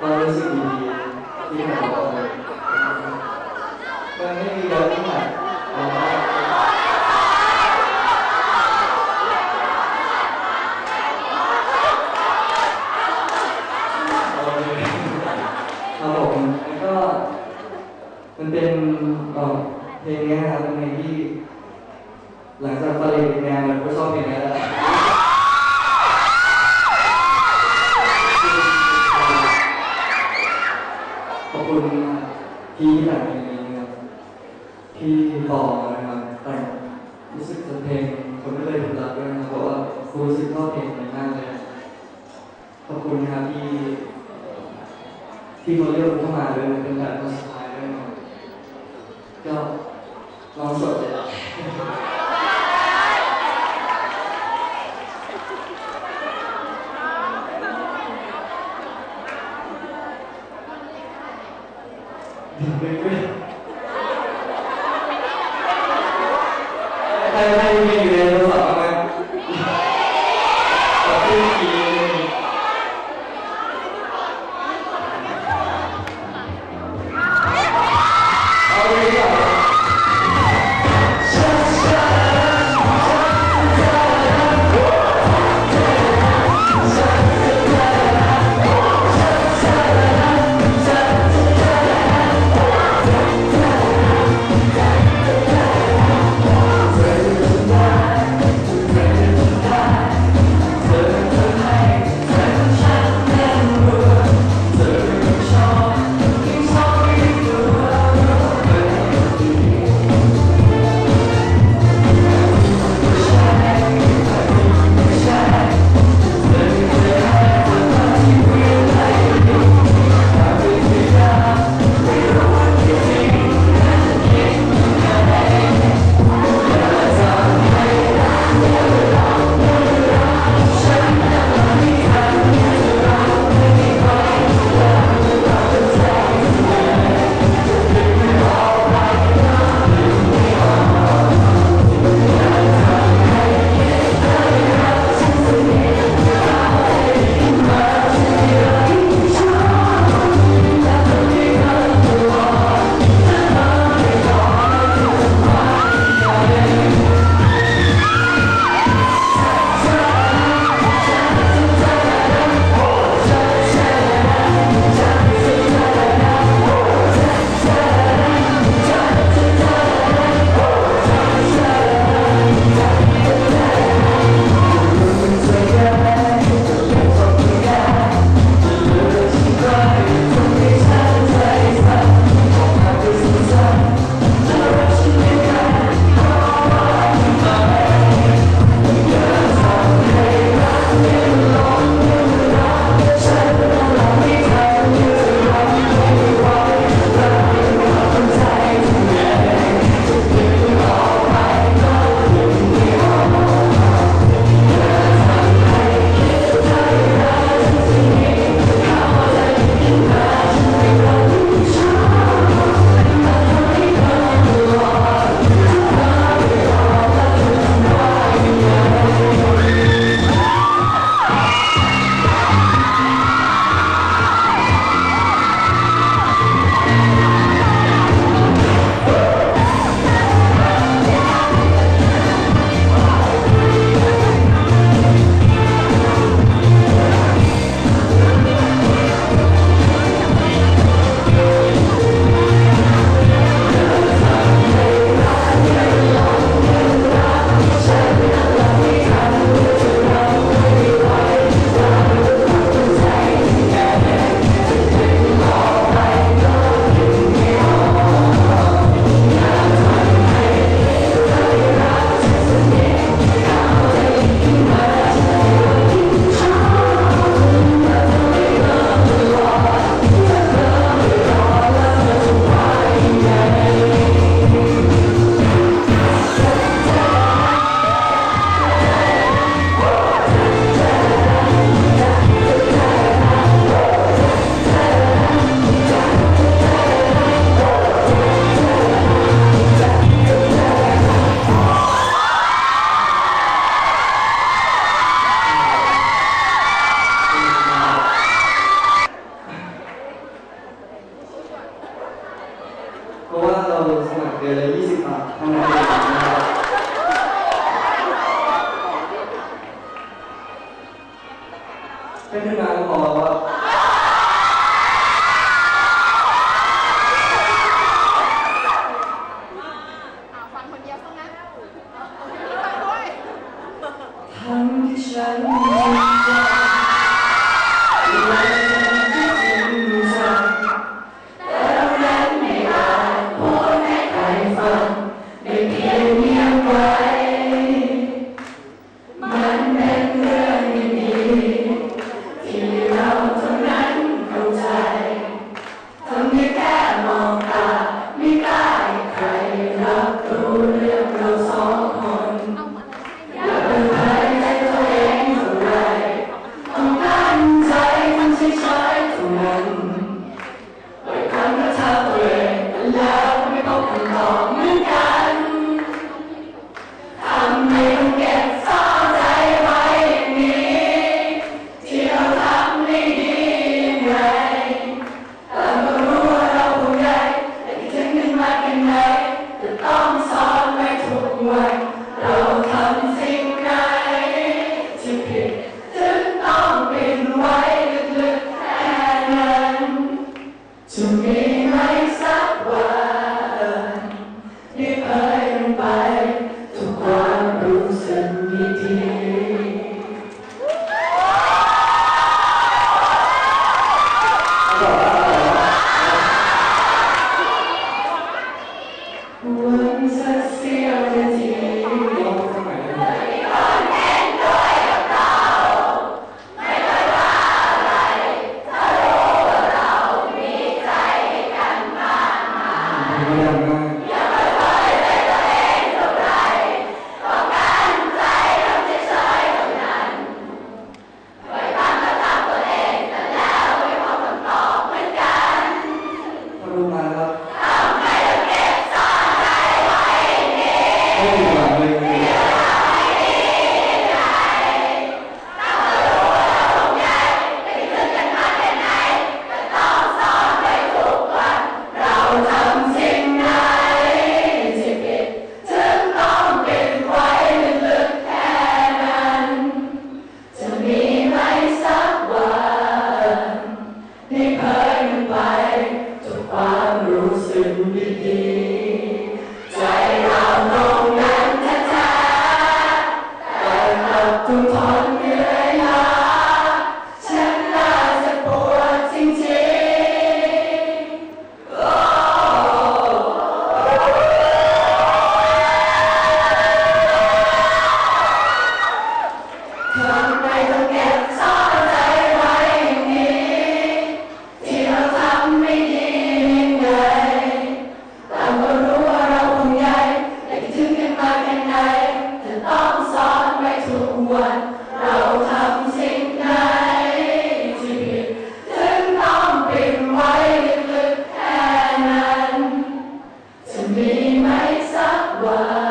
ก็รู้สึกดีที่มาบอกเลยมันไม่มีแล้วที่แบบเราก็โอเครับผมแล้วก็มันเป็นเพลงนี้ครับเป็นเพลงที่หลังจากฟังเพลงแนมันก็ชอบเพลงนี้แหละ ขอบคุณพี่ที่แต่งเพลงนี้นะครับพี่ต่อนะครับแต่งรู้สึกจะเพลงคนไม่เลยถูกรักด้วยนะครับเพราะว่าครูรู้สึกชอบเพลงนี้มากเลยขอบคุณนะครับที่ที่เขาเรียกเข้ามาเลยเป็นแบบคนสุดท้ายด้วยนะครับก็ลองสดเลย ใคร Mimi mai sakwa.